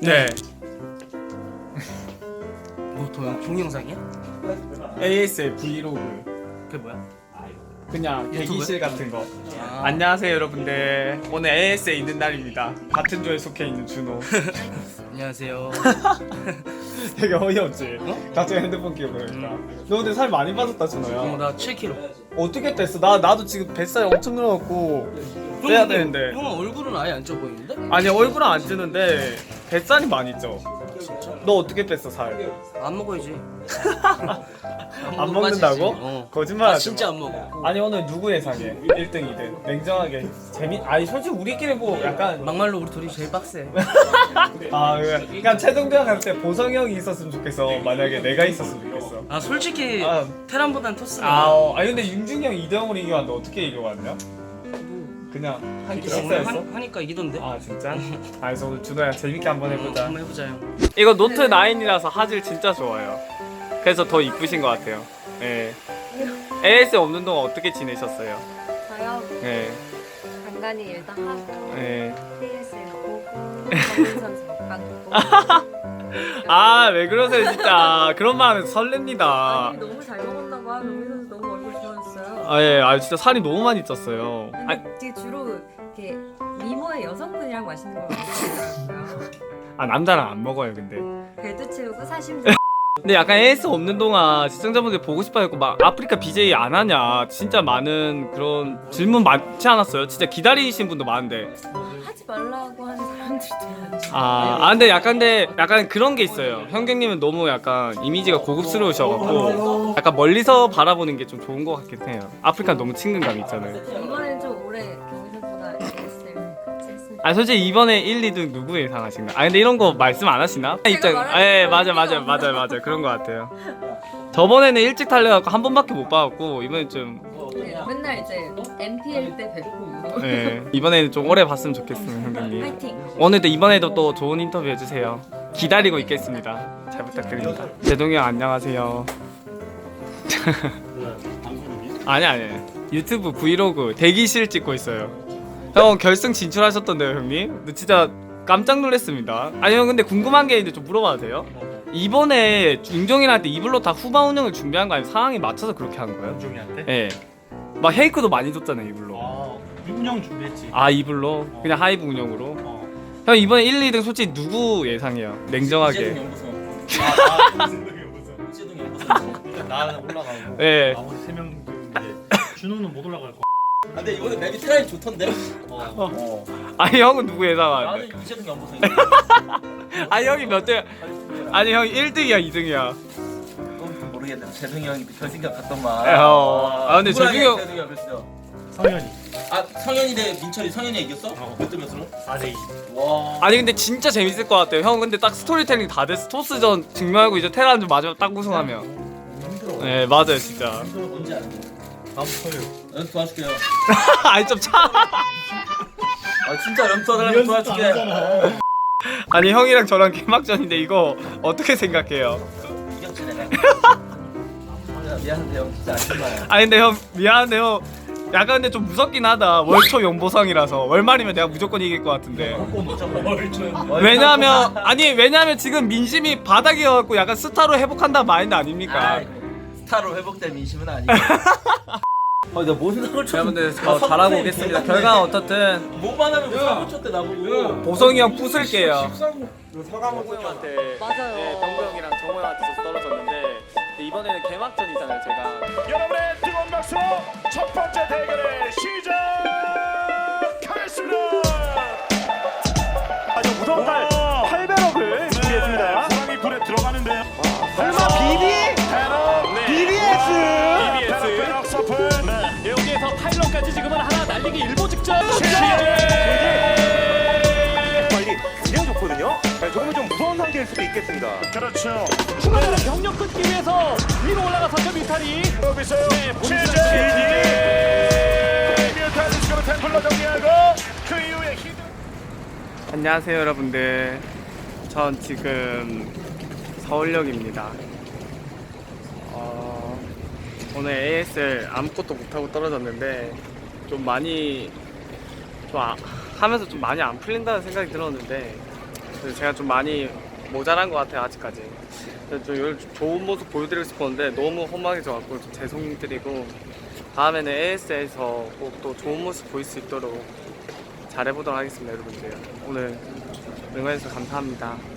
네. 뭐 동, 동영상이야? ASL 브이로그. 그게 뭐야? 그냥? 대기실 같은 거. 아, 안녕하세요 여러분들. 오늘 AS에 있는 날입니다. 같은 조에 속해 있는 준호. 안녕하세요. 되게 어이없지? 갑자기 핸드폰 끼고 그러니까. 너 근데 살 많이 빠졌다 어, 준호야. 나 7kg. 어떻게 뺐어? 나 나도 지금 뱃살이 엄청 늘어났고 빼야 되는데. 형 얼굴은 아예 안 쪄 보이는데? 아니 얼굴은 안 찌는데 뱃살이 많이 쪄. 진짜? 너 어떻게 뺐어 살? 안 먹어야지. 안 먹는다고? 어. 거짓말 나 하지 진짜 마. 안 먹어. 아니 오늘 누구 예상해? 1등이든 냉정하게 재미 아니 솔직히 우리끼리 뭐 약간 막말로 우리 둘이 제일 빡세. 아 그래. 그냥 최종대왕 할때 보성이 형이 있었으면 좋겠어 만약에 내가 있었으면 좋겠어 아 솔직히 아. 테란보단 토스가 아 어. 아니 근데 윤중이 형 2대0으로 이겨왔는데 어떻게 이겨왔냐? 그냥 한 끼 식사였어? 하, 하니까 이기던데. 아 진짜? 아 그래서 오늘 준호야 재밌게 한번 해보자 한번 해보자 형. 이거 노트 9이라서 화질 진짜 좋아요 그래서 더 이쁘신 것 같아요 예 AS 없는 동안 어떻게 지내셨어요? 저요 예 간간히 일도 하고 예. TSL 보고 정민 선수 먹방 보고 아 왜 그러세요 진짜 그런 말 하면 설렙니다 아니 너무 잘 먹었다고 하는 정민 선수 너무 얼굴 좋아졌어요. 아 예, 아 진짜 살이 너무 많이 쪘어요. 아, 근데 되게 주로 이렇게 미모의 여성분이랑 맛있는 걸 먹더라고요. 아 남자랑 안 먹어요 근데. 배도 채우고 사심도 근데 약간 AS 없는 동안 시청자분들 보고 싶어했고 막 아프리카 BJ 안 하냐 진짜 많은 그런 질문 많지 않았어요? 진짜 기다리신 분도 많은데. 하지 말라고. 아, 아 근데 약간 근데 약간 그런 게 있어요. 형경님은 너무 약간 이미지가 고급스러우셔갖고 약간 멀리서 바라보는 게 좀 좋은 것 같긴 해요. 아프리카 너무 친근감 있잖아요. 이번엔 좀 오래 같이 아 솔직히 이번에 1, 2등 누구 예상하신가? 아 근데 이런 거 말씀 안 하시나? 입장 말할 예수 맞아 맞아 맞아 맞아 그런 거 같아요. 저번에는 일찍 달려갖고 한 번밖에 못 받았고 이번엔 좀 네, 맨날 이제 MPL 때 뵙고 예, 이번에는 좀 오래 봤으면 좋겠습니다 형님. 파이팅. 오늘도 이번에도 또 좋은 인터뷰 해주세요. 기다리고 있겠습니다. 잘 부탁드립니다. 제동이 형 안녕하세요. 아니 아니 유튜브 브이로그 대기실 찍고 있어요. 형 결승 진출하셨던데요 형님? 근데 진짜 깜짝 놀랐습니다. 아니 형 근데 궁금한 게 있는데 좀 물어봐도 돼요? 이번에 윤종이한테 이블로 다 후반 운영을 준비한 거 아니면 상황에 맞춰서 그렇게 한 거예요? 윤종이한테? 예. 막 헤이크도 많이 줬잖아요 이블로. 아, 윤영 준비했지. 아 이블로 그냥 하이브 운영으로. 어. 형 이번에 1, 2등 솔직히 누구 예상해요? 냉정하게. 연구소. 아, 아, 이재동 연구소. 일단 나는 올라가고. 예. 나머지 세명 이제 준호는 못 올라갈 거. 아, 근데 이번에 맵이 트라이 좋던데? 어. 어. 아니 형은 누구 예상하는데? 나는 이재동 연구소. 아니 형이 몇 등? 아니 형이 1등이야 2등이야. 모르겠네. 재동이 형이 그 결승전 갔던만. 어. 아, 근데 재동이 형- 재동이 형 몇이요? 성현이. 아 성현이 대 민철이 성현이 이겼어? 어. 몇대 몇으로? 4대 2. 와. 아니 근데 진짜 재밌을 것 같아요. 형 근데 딱 스토리텔링 다 됐어. 토스전 증명하고 이제 테란전 마지막 딱 우승하면. 힘들어. 네 맞아요 진짜. 힘들어 뭔지 알아. 다음 토요일. 연습 도와줄게요. 아니 좀 차. 아 진짜 연습 도와달라면 도와줄게. 아니 형이랑 저랑 개막전인데 이거 어떻게 생각해요? 이겼지 내가. 아, 미안한데 형 진짜 아줌마야. 아니 근데 형 미안한데 형. 약간 근데 좀 무섭긴 하다. 월초 연보성이라서 월말이면 내가 무조건 이길 것 같은데. 왜냐면 아니 왜냐면 지금 민심이 바닥이어갖고 약간 스타로 회복한다 마인드 아닙니까? 아, 스타로 회복된 민심은 아니고. 아, 내가 뭔 생각을 쳐? 여러분들 더 잘하고 오겠습니다. 결과는 어떻든 뭐만 하면 사고 쳤대 나보고. 보성이 형 부술게요. 서가모님한테 맞아요. 네, 병구 형이랑 정호 형한테 떨어졌는데 이번에는 개막전이잖아요, 제가. 여러분의 뜨거운 박수로 첫 번째 대결을 시작하겠습니다. 아주 무서운 칼 800억을 준비했습니다. 사랑이 불에 들어가는데요. 설마 BB? BBS. BBS. 서플. 여기에서 파일럿까지 지금은 하나 날리기 일보 직전. 빨리 굉장히 좋거든요. 조금 좀 무서운 상태일 수도 있겠습니다. 그렇죠. 추가로 병력 끊기 위해서 위로 올라가서 저 뮤탈이 여기서 네, 본인은 시제. 뮤탈 지금 템플러 정리하고 그 이후에 히드. 안녕하세요, 여러분들. 전 지금 서울역입니다. 어, 오늘 ASL 아무것도 못하고 떨어졌는데 좀 많이 좀 아- 하면서 좀 많이 안 풀린다는 생각이 들었는데 제가 좀 많이 모자란 것 같아요 아직까지. 이런 좋은 모습 보여드리고 싶었는데 너무 허망해져갖고 좀 죄송드리고 다음에는 AS에서 꼭 또 좋은 모습 보일 수 있도록 잘해보도록 하겠습니다 여러분들. 오늘 응원해주셔서 감사합니다.